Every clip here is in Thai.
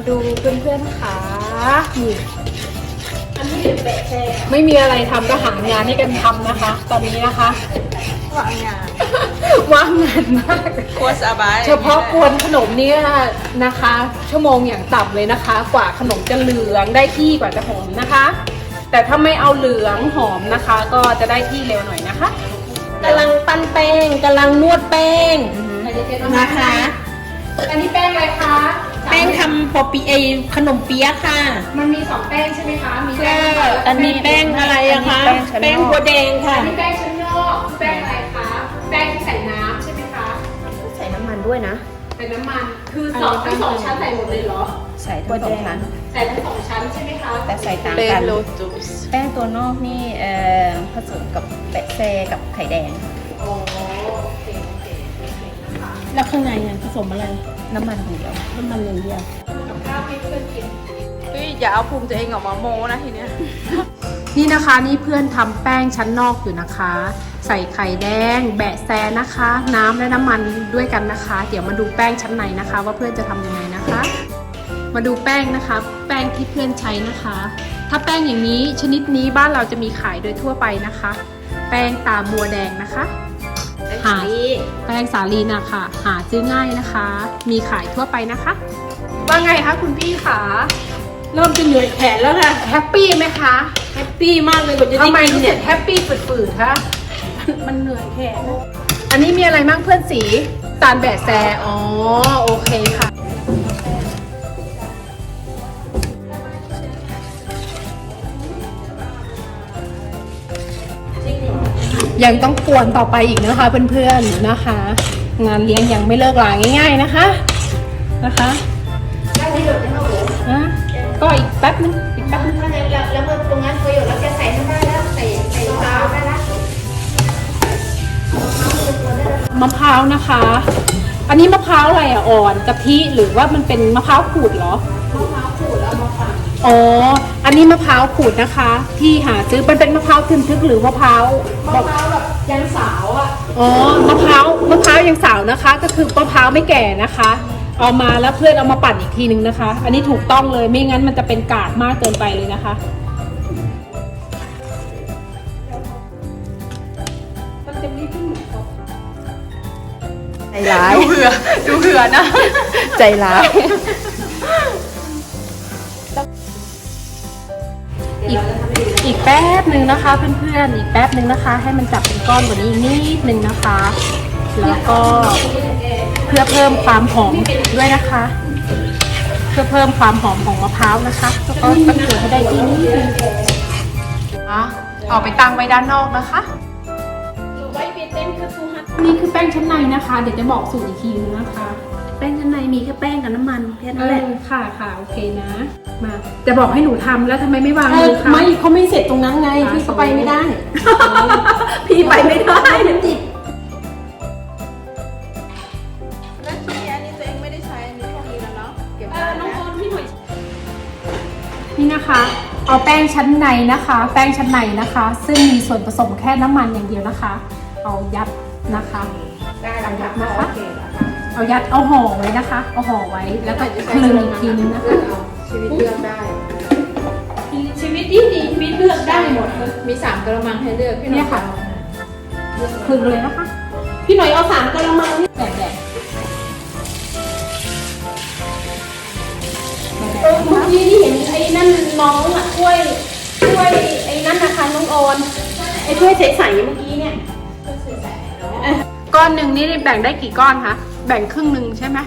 มาดูเพื่อนๆค่ะนี่อันนี้แบะแช่ไม่มีอะไรทำก็หางานให้กันทำนะคะ ตอนนี้นะคะ วางงานว่างงานมาก ครัวสบายเฉพาะกวนขนมเนี่ยนะคะ ชั่วโมงอย่างต่ำเลยนะคะ กว่าขนมจะเหลืองได้ที่กว่าจะหอมนะคะ แต่ถ้าไม่เอาเหลืองหอมนะคะ ก็จะได้ที่เร็วหน่อยนะคะกำลังปั้นแป้งกำลังนวดแป้งนะคะ อันนี้แป้งอะไรคะ แป้งทำปอปีเอขนมเปี๊ยะค่ะมันมีสองแป้งใช่ไหมคะ มีแป้ก็งอันนี้แป้งอะไรอะคะ แป้งบัวแดงค่ะ อันนี้แป้งชั้นนอกแป้งอะไรคะ แป้งที่ใส่น้ำใช่ไหมคะ ใส่น้ำมันด้วยนะเป็นน้ำมัน คือสองทั้งสองชั้นใส่หมดเลยเหรอ ใส่ทั้งสองชั้น ใส่ทั้งสองชั้นใช่ไหมคะ แต่ใส่ต่างเป็นกันโลจูสแป้งตัวนอกนี่เอ่อผสมกับแปะแซกับไข่แดง โอ้โอเค แล้วข้างในอะผสมอะไร น้ำมันของเดียวน้ำมันอย่างเดียวกับข้าวให้เพื่อนกินเฮ้ยอย่าเอาภูมิตัวเองออกมาโมนะทีเนี้ย นี่นะคะนี่เพื่อนทำแป้งชั้นนอกอยู่นะคะ ใส่ไข่แดง แบะแซนะคะ น้ำและน้ำมันด้วยกันนะคะ เดี๋ยวมาดูแป้งชั้นในนะคะ ว่าเพื่อนจะทำยังไงนะคะ มาดูแป้งนะคะ แป้งที่เพื่อนใช้นะคะ ถ้าแป้งอย่างนี้ชนิดนี้บ้านเราจะมีขายโดยทั่วไปนะคะ แป้งตาบัวแดงนะคะ หาแป้งสาลีนะคะหาซื้อง่ายนะคะ มีขายทั่วไปนะคะ ว่าไงคะคุณพี่คะเริ่มจะเหนื่อยแขนแล้วค่ะแฮปปี้ไหมคะแฮปปี้มากเลยกว่าจะทำได้ไมกินรู้สึเนี่กยแฮปปี้ฝืดๆคะมันเหนื่อยแขนอันนี้มีอะไรบ้างเพื่อนสีตาลแบะแซอ๋อโอเคค่ะ ยังต้องกวนต่อไปอีกนะคะเพื่อนๆนะคะ งานเลี้ยงยังไม่เลิกลาง่าย ๆนะคะนะคะนะก็อีกแป๊บนึงอีกแป๊บนึงแล้วแล้วตรงนั้นประโยชน์เราจะใส่น้ำได้แล้วใส่ใส่มะพร้าวได้ล้วมะพร้าวนะคะ อันนี้มะพร้าวอะไรอะอ่อนกะทิหรือว่ามันเป็นมะพร้าวขูดเหรอ อ๋อ อันนี้มะพร้าวขูดนะคะ ที่หาซื้อมันเป็นมะพร้าวทึนทึกหรือมะพร้าวมะพร้าวแบบยังสาวอะ อ๋อ มะพร้าวมะพร้าวยังสาวนะคะ ก็คือมะพร้าวไม่แก่นะคะ เอามาแล้วเพื่อนเอามาปั่นอีกทีนึงนะคะ อันนี้ถูกต้องเลยไม่งั้นมันจะเป็นกากมากเกินไปเลยนะคะมันจะมีขึ้นเหมือนเขาใจร้ายดูเหือดูเหือนะ ใจร้าย อีกอีกแป๊บหนึ่งนะคะเพื่อนๆอีกแป๊บหนึ่งนะคะ ให้มันจับเป็นก้อนกว่านี้อีกนิดนึงนะคะ แล้วก็เพื่อเพิ่มความหอมด้วยนะคะ เพื่อเพิ่มความหอมของมะพร้าวนะคะแล้วก็ต้องเกลือให้ได้ที่นิดนึงอะเอาไปตั้งไว้ด้านนอกนะคะนี่คือแป้งชั้นในนะคะ เดี๋ยวจะบอกสูตรอีกทีนึงนะคะ แป้งข้างในมีแค่แป้งกับน้ำมันแค่เอนั้นแหละ อค่ะค่ะโอเคนะ มาจะบอกให้หนูทำแล้วทำไมไม่วางเอมืออคะไม่เขาไม่เสร็จตรงนั้นไงพี่เขาไปไม่ได้พี่ไปไม่ได้จิตแล้วทีนี้อันนี้ตัวเองไม่ได้ใช้อันนี้พวกนี้แล้วเนาะเก็บเอไว้อน้องนะโอนพี่หน่อยนี่นะคะ เอาแป้งชั้นในนะคะ แป้งชั้นในนะคะ ซึ่งมีส่วนผสมแค่น้ำมันอย่างเดียวนะคะ เอายัดนะคะเอายัดนะคะเอายัดเอาห่อไว้นะคะ เอาห่อไว้แล้วก็คลึงอีกทีนึงนะคะ ชีวิตเลือกได้ ชีวิตที่ดีชีวิตเลือกได้หมดเลยมีสามกระมังให้เลือกพี่หเนี่น่อยยค่ะ คลึงเลยนะคะพี่หน่อยเอาสามกระมังนี่แดดแดดเออเมื่อกี้นี่เห็นไอ้นั่นน้องอะถ้วยถ้วยไอ้นั่นนะคะน้องออนไอ้ถ้วยใสๆเมื่อกี้เนี่ยก้อนหนึ่งนี่แบ่งได้กี่ก้อนคะ แบ่งครึ่งหนึ่งใช่ไหม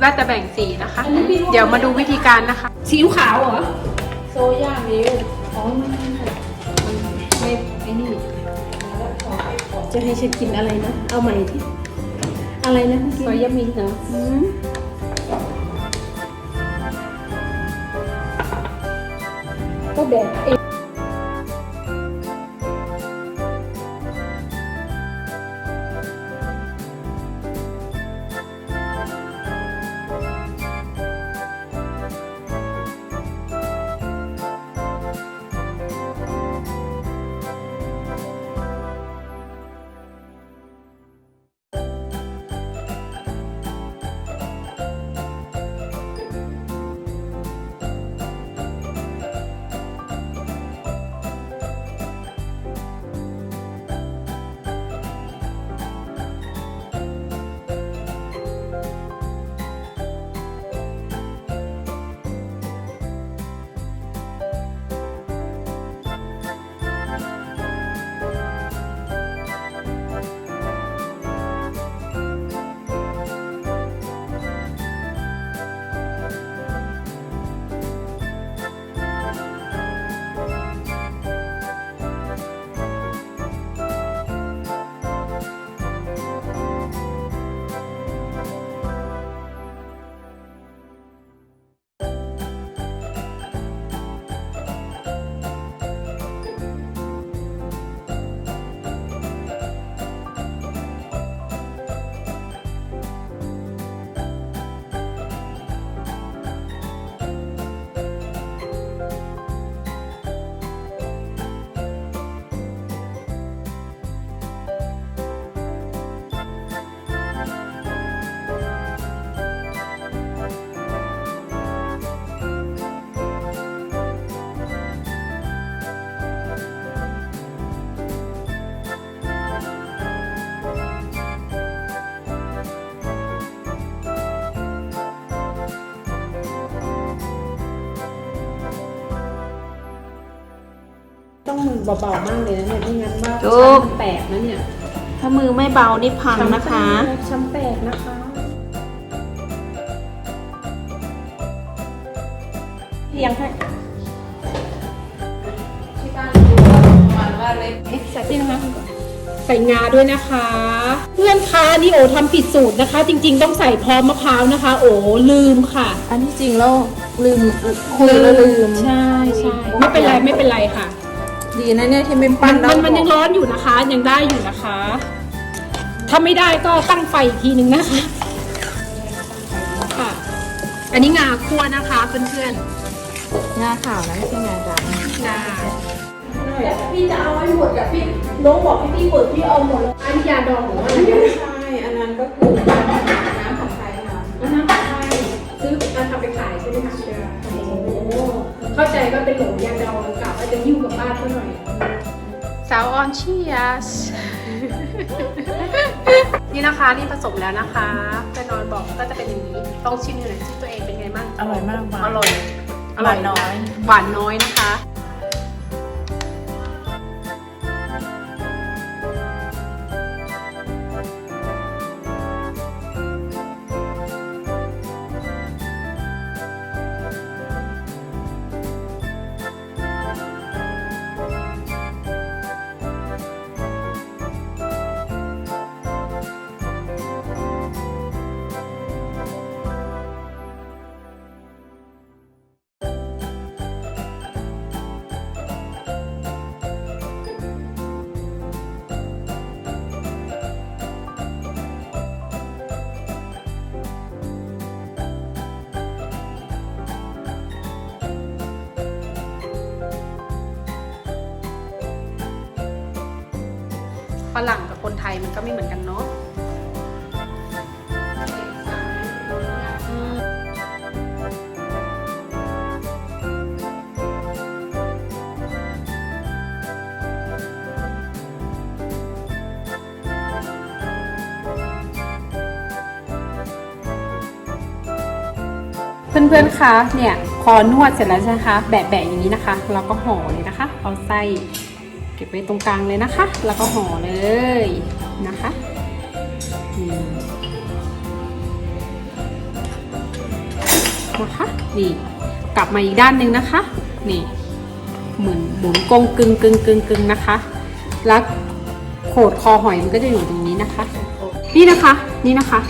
แล้วแต่แบ่งสีนะคะ เดี๋ยวมาดูวิธีการนะคะซีอิ๊วขาวเหรอ โซย่ามิลอ๋อไม่ไม่ไอ้นี่จะให้ฉันกินอะไรนะ เอาใหม่ที่อะไรนะเมื่อกี้โซยามิลเหรออืมก็แบบ เองเบาๆมากเลยนะเนี่ยไม่งั้นว่าจุ๊บชั้นแตกนะเนี่ยถ้ามือไม่เบานี่พังนะคะชั้นแตกนะคะเรียงให้ที่บ้านดูประมาณว่าเล็กใส่ที่นะคะใส่งาด้วยนะคะ เพื่อนคะนี่โอทำผิดสูตรนะคะ จริง ๆ ต้องใส่พร้อมมะพร้าวนะคะ โอ้ลืมค่ะ อันที่จริงแล้วลืมคุยแล้วลืม ใช่ใช่ไม่เป็นไรไม่เป็นไรค่ะ ดีนะเนี่ยที่ไม่มัปั้นนแล้วมันมันยังร้อนอยู่นะคะ ยังได้อยู่นะคะ ถ้าไม่ได้ก็ตั้งไฟอีกทีหนึ่งนะคะค่ะอันนี้งาคั่วนะคะเพื่อนงาขาวนะไม่ใช่งาดำๆงาแล้วพี่จะเอาไว้หมดกับพี่น้องบอกให้พี่เปิดพี่เอาหมดแล้วอันนี้ยาดองหรือว่าอะไรเนี่ยใช่อันนั้นก็คือน้ำผัดไทยค่ะอันนั้นใช่ซื้อมาทำไปขายใช่ไหมคะโอ้โห เข้าใจว่าเป็นหลงยาดองกะว่าจะยิ้วกลับบ้านเท่าหน่อย สาวออนเชียสนี่นะคะนี่ผสมแล้วนะคะแฟนนอนบอกก็จะเป็นอย่างนี้ต้องชิมหน่อยชิมตัวเองเป็นไงบ้างอร่อยมากหวานอร่อยหวานน้อยหวานน้อยนะคะ ยมันก็ไม่เหมือนกันเนาะเพื่อนๆ คะ เนี่ยพอนวดเสร็จแล้วใช่ไหมคะ แบะๆอย่างนี้นะคะเราก็ห่อเลยนะคะ เอาไส้เก็บไว้ตรงกลางเลยนะคะ แล้วก็ห่อเลย นะคะนี่นะคะนี่กลับมาอีกด้านหนึ่งนะคะ นี่หมุนหมุนกงกึงกึงกึงกึงนะคะ แล้วโขดคอหอยมันก็จะอยู่ตรงนี้นะคะ นี่นะคะ นี่นะคะ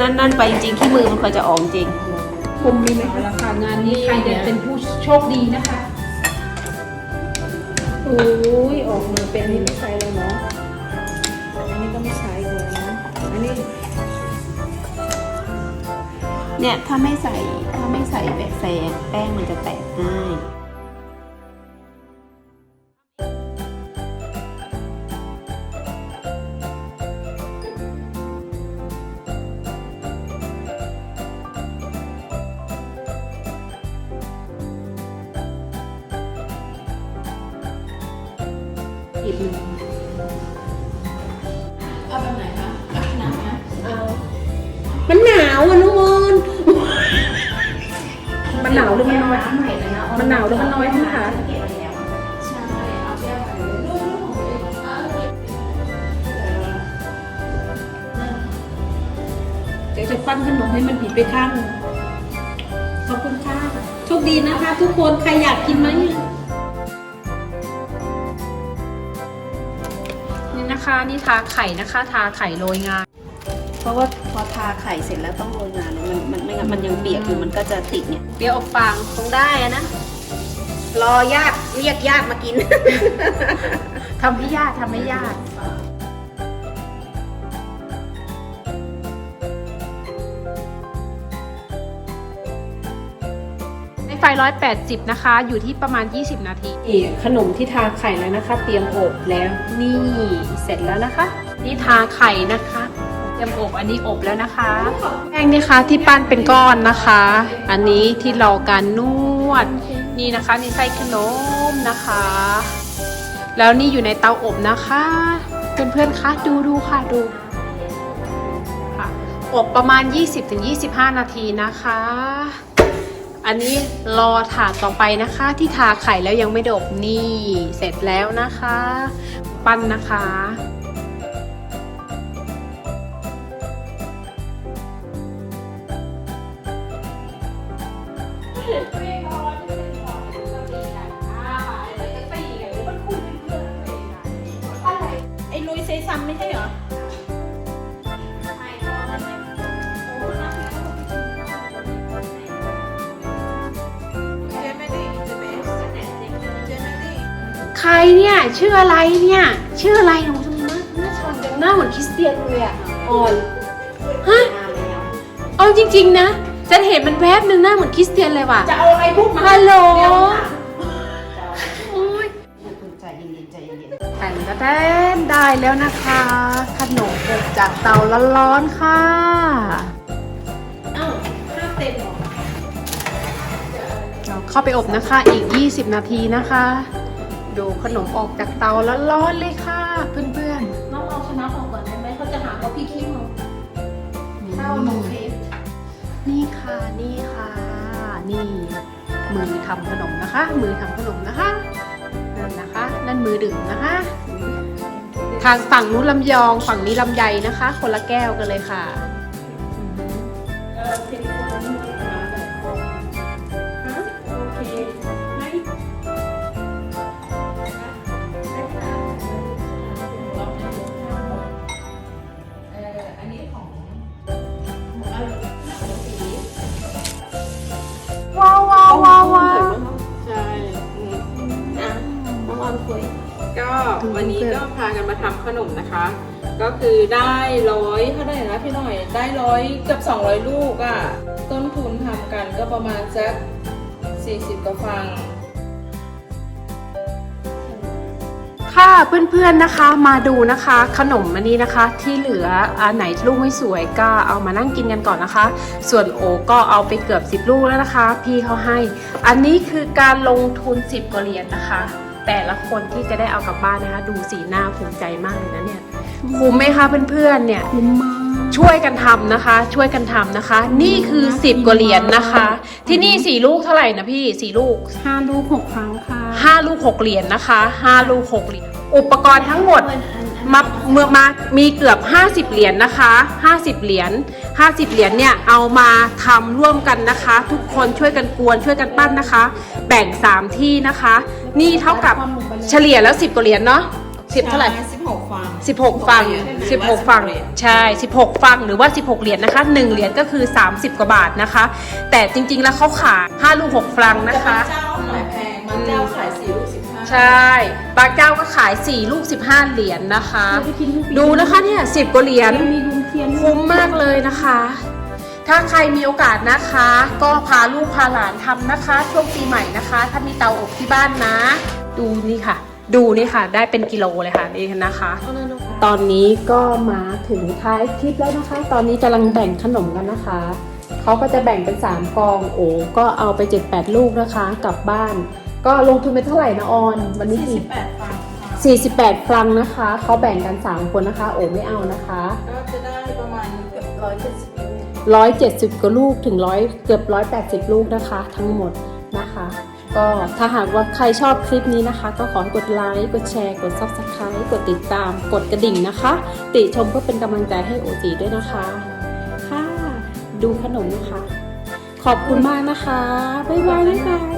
นั่นนั่นไปจริงๆที่มือมันเคยจะออกจริงผมมีไหมคะราคางานนี้ใครจะเป็นผู้โชคดีนะคะโอ้ยออกมาเป็นนี่ไม่ใช้เลยเนาะอันนี้ก็ไม่ใช้เลยนะอันนี้เนี่ยถ้าไม่ใส่ถ้าไม่ใส่แบะแซแป้งมันจะแตกง่าย อีกหนึ่งเอาแบบไหนคะเอาขนาดนะเอามันหนาวอะน้องมนมันหนาวหรือมันน้อยใหม่เลยนะมันหนาวหรือมันน้อยพี่คะใช่เอาแก้วใส่เลยรูปรูปของตัวเองเอาเลยเดี๋ยวจะปั้นขนมให้มันผิดไปข้างหนึ่งขอบคุณค่ะโชคดีนะคะ ทุกคนใครอยากกินไหม นี่นะนะคะ นี่ทาไข่นะคะ ทาไข่โรยงา เพราะว่าพอทาไข่เสร็จแล้วต้องโรยงานมันมันไม่งั้นมันยังเปียกอยู่มันก็จะติดเนี่ยเปรี้ยวอบฟางคงได้อะนะ รอญาติเรียกญาติมากิน ทำให้ญาติทำให้ญาติ 180 นะคะ อยู่ที่ประมาณ 20 นาทีนี่ขนมที่ทาไข่แล้วนะคะ เตรียมอบแล้วนี่เสร็จแล้วนะคะ นี่ทาไข่นะคะเตรียมอบอันนี้อบแล้วนะคะแป้งนี่คะที่ปั้นเป็นก้อนนะคะ อันนี้ที่รอการนวด นี่นะคะนี่ไส้ขนมนะคะ แล้วนี่อยู่ในเตาอบนะคะเพื่อนๆคะดูดูค่ะดูค่ะอบประมาณ 20-25 นาทีนะคะ อันนี้รอถาดต่อไปนะคะ ที่ทาไข่แล้วยังไม่ดบนี่ เสร็จแล้วนะคะ ปั้นนะคะ รเนี่ยชื่ออะไรเนี่ยชื่ออะไรหนูทำไมหน้าหน้าชอนจังหน้าเหมือนคริสเตียนเลยอะอ่อนฮะเอาจริง ๆ นะจะเห็นมันแวบหนึ่งหน้าเหมือนคริสเตียนเลยว่ะจะเอาอะไรพูดมาฮัลโหลเดี๋ยวค่ะโอ้ยใจเย็นๆใจเย็นแต่งกระแตนได้แล้วนะคะ ขนมอบจากเตาร้อนๆค่ะอ้าวห้าเต็มเหรอเราเข้าไปอบนะคะอีก 20 นาทีนะคะ ดูขนมออกจากเตาร้อนๆเลยค่ะ เพื่อนน้องเอาชนะออกก่อนได้ไหมเขาจะหาว่าพี่ขี้เมาๆข้าวนมเค้กนี่ค่ะนี่ค่ะ นี่ มือทำขนมนะคะ มือทำขนมนะคะนั่นนะคะ นั่นมือดื่มนะคะ ทางฝั่งนู้นลำยองฝั่งนี้ลำไยนะคะ คนละแก้วกันเลยค่ะ วันนี้ก็พากันมาทำขนมนะคะ ก็คือได้ร้อยเท่าไหร่นะพี่หน่อย ได้ร้อยเกือบ200 ลูกอะ่ะ ต้นทุนทำกันก็ประมาณสัก40กว่าฟังค่ะเพื่อนๆนะคะมาดูนะคะ ขนมอันนี้นะคะ ที่เหลืออันไหนลูกไม่สวยก็เอามานั่งกินกันก่อนนะคะ ส่วนโอก็เอาไปเกือบ 10 ลูกแล้วนะคะ พี่เขาให้ อันนี้คือการลงทุน 10กว่าเหรียญนะคะ แต่ละคนที่จะได้เอากลับบ้านนะคะ ดูสีหน้าภูมิใจมากเลยนะเนี่ยคุ้มไหมคะเพื่อนๆเนี่ย คุ้มมาก ช่วยกันทำนะคะ ช่วยกันทำนะคะ นี่คือ 10กว่าเหรียญนะคะ ที่นี่สี่ลูกเท่าไหร่นะพี่สี่ลูก ห้าลูกหกครั้งค่ะห้าลูกหกเหรียญนะคะห้าลูกหกเหรียญอุปกรณ์ทั้งหมด มาเมื่อมามีเกือบ 50 เหรียญนะคะ 50 เหรียญ 50 เหรียญเนี่ยเอามาทำร่วมกันนะคะ ทุกคนช่วยกันกวนช่วยกันปั้นนะคะ แบ่ง 3 ที่นะคะ นี่เท่ากับเฉลี่ยแล้ว 10กว่าเหรียญเนาะ10เท่าไหร่16ฟัง16ฟัง16ฟังใช่16ฟังหรือว่า16เหรียญนะคะ1เหรียญก็คือ30กว่าบาทนะคะ แต่จริงๆแล้วเขาขาย5ลูก6ฟังนะคะเจ้าหน่อยแพงมันเจ้าขาย4ลูก15 ใช่บางเจ้าก็ขาย 4 ลูก 15 เหรียญนะคะดูนะคะเนี่ย10กว่าเหรียญ มีลุงเทียนคุ้มมากเลยนะคะ ถ้าใครมีโอกาสนะคะ ก็พาลูกพาหลานทำนะคะ ช่วงปีใหม่นะคะ ถ้ามีเตาอบที่บ้านนะ ดูนี่ค่ะ ดูนี่ค่ะ ได้เป็นกิโลเลยค่ะนี่นะคะตอนนี้ก็มาถึงท้ายคลิปแล้วนะคะ ตอนนี้กำลังแบ่งขนมกันนะคะ เขาก็จะแบ่งเป็น 3 กอง โอ้ก็เอาไป 7-8 ลูกนะคะ กลับบ้าน ก็ลงทุนไปเท่าไหร่นะออน วันนี้กี่48ฟังค่ะ48ฟรังนะคะ เขาแบ่งกัน 3 คนนะคะ โอ้ไม่เอานะคะ ก็จะได้ประมาณเกือบ170ลูก170กว่าลูกถึงร้อยเกือบ 180 ลูกนะคะ ทั้งหมดนะคะ ก็ถ้าหากว่าใครชอบคลิปนี้นะคะ ก็ขอให้กดไลค์กดแชร์ กด subscribe กดติดตาม กดกระดิ่งนะคะ ติชมเพื่อเป็นกำลังใจให้โอจีด้วยนะคะ ค่ะ ดูขนมนะคะ ขอบคุณมากนะคะ บ๊ายบายบ๊ายบาย